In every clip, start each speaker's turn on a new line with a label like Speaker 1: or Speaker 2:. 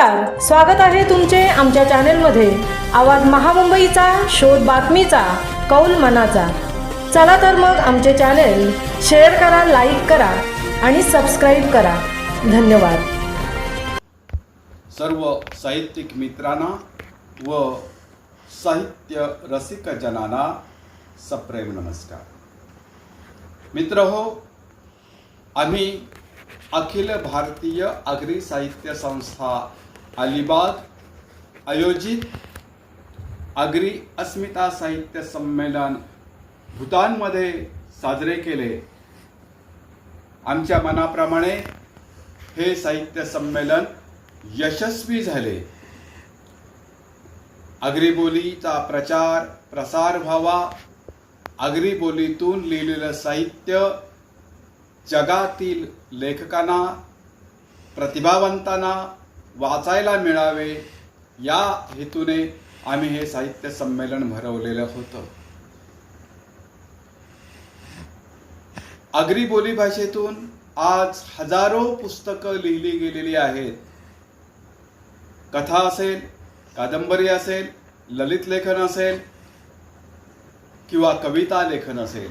Speaker 1: नमस्कार स्वागत आहे तुमचे आमच्या चॅनेलमध्ये. आवाज महामुंबईचा शोध बातमीचा कौल मनाचा. चला तर मग आमचे चॅनेल शेअर करा लाईक करा आणि सबस्क्राईब करा. धन्यवाद.
Speaker 2: सर्व साहित्यिक मित्रांना व साहित्य रसिक जनांना सप्रेम नमस्कार. मित्र हो आम्ही अखिल भारतीय आगरी साहित्य संस्था अलिबाग आयोजित आगरी अस्मिता साहित्य संमेलन भूतानमध्ये साजरे केले. आमच्या मनाप्रमाणे हे साहित्य संमेलन यशस्वी झाले. आगरी बोलीचा प्रचार प्रसार व्हावा. आगरी बोलीतून लिहिलेलं साहित्य जगातील लेखकांना प्रतिभावंतांना वाचायला मिळावे या हेतूने आम्ही हे साहित्य संमेलन भरवलेलं होतं. आगरी बोली भाषेतून आज हजारो पुस्तकं लिहिली गेलेली आहेत. कथा असेल कादंबरी असेल ललित लेखन असेल किंवा कविता लेखन असेल.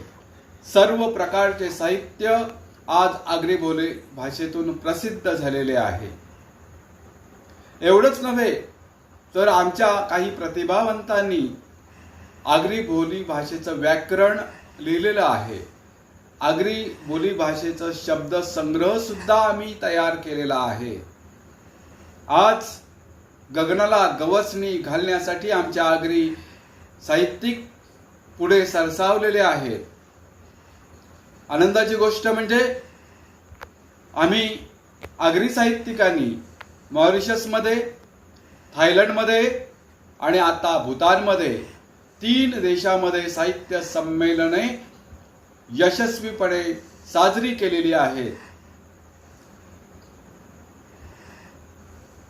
Speaker 2: सर्व प्रकारचे साहित्य आज आगरी बोली भाषेतून प्रसिद्ध झालेले आहे. एवढंच नव्हे तर आमच्या काही प्रतिभावंतांनी आगरी बोली भाषेचं व्याकरण लिहिलेलं आहे. आगरी बोली भाषेचं शब्द संग्रह सुद्धा आम्ही तयार केलेला आहे. आज गगनाला गवसणी घालण्यासाठी आमच्या आगरी साहित्यिक पुढे सरसावलेले आहेत. आनंदाची गोष्ट म्हणजे आम्ही आगरी साहित्यिकांनी मॉरिशसमध्ये थायलंडमध्ये आणि आता भूतानमध्ये तीन देशामध्ये साहित्य संमेलने यशस्वीपणे साजरी केलेली आहेत.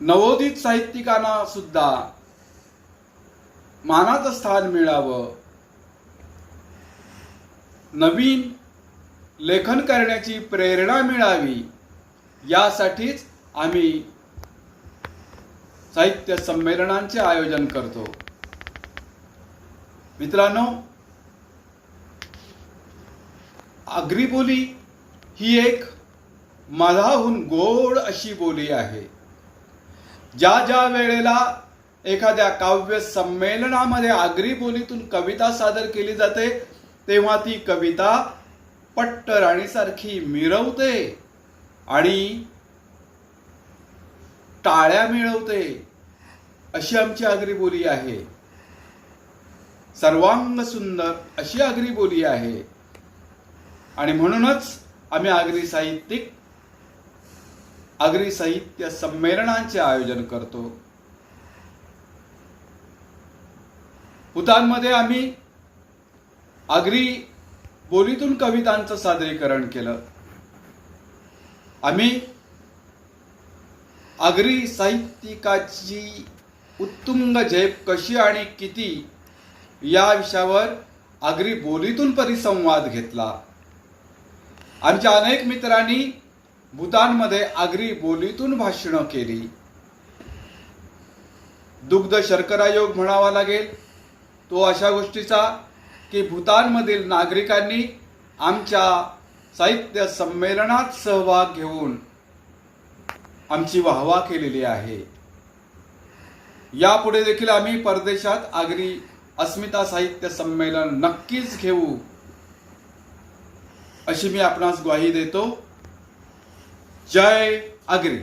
Speaker 2: नवोदित साहित्यिकांना सुद्धा मानाचं स्थान मिळावं. नवीन लेखन करण्याची प्रेरणा मिळावी यासाठीच आम्ही साहित्य संमेलनांचे आयोजन करतो. मित्रांनो आग्रीबोली ही एक मधाहून गोड अशी बोली आहे. ज्या ज्या वेळेला एखाद्या काव्य संमेलनामध्ये आगरी बोलीतून कविता सादर केली जाते तेव्हा ती कविता पट्ट राणीसारखी मिरवते आणि टाळ्या मिळवते. अशी आमची आगरी बोली आहे. सर्वांग सुंदर अशी आगरी बोली आहे. आणि म्हणूनच आम्ही आगरी साहित्यिक आगरी साहित्य संमेलनांचे आयोजन करतो. भूतानमध्ये आम्ही आगरी बोलीतून कवितांचं सादरीकरण केलं. आम्ही आगरी साहित्यिकाची उत्तुंग झेप कशी आणि किती या विषयावर आगरी बोलीतून परिसंवाद घेतला. आमच्या अनेक मित्रांनी भूतानमध्ये आगरी बोलीतून भाषणं केली. दुग्ध शर्करा योग म्हणावा लागेल. तो अशा गोष्टीचा की भूतानमधील नागरिकांनी आमच्या साहित्य संमेलनात सहभाग घेऊन आमची वाहवा केलेली आहे. यापुढे देखील आम्ही परदेशात आगरी अस्मिता साहित्य संमेलन नक्कीच घेऊ. अशी मी आपणास ग्वाही देतो. जय आगरी.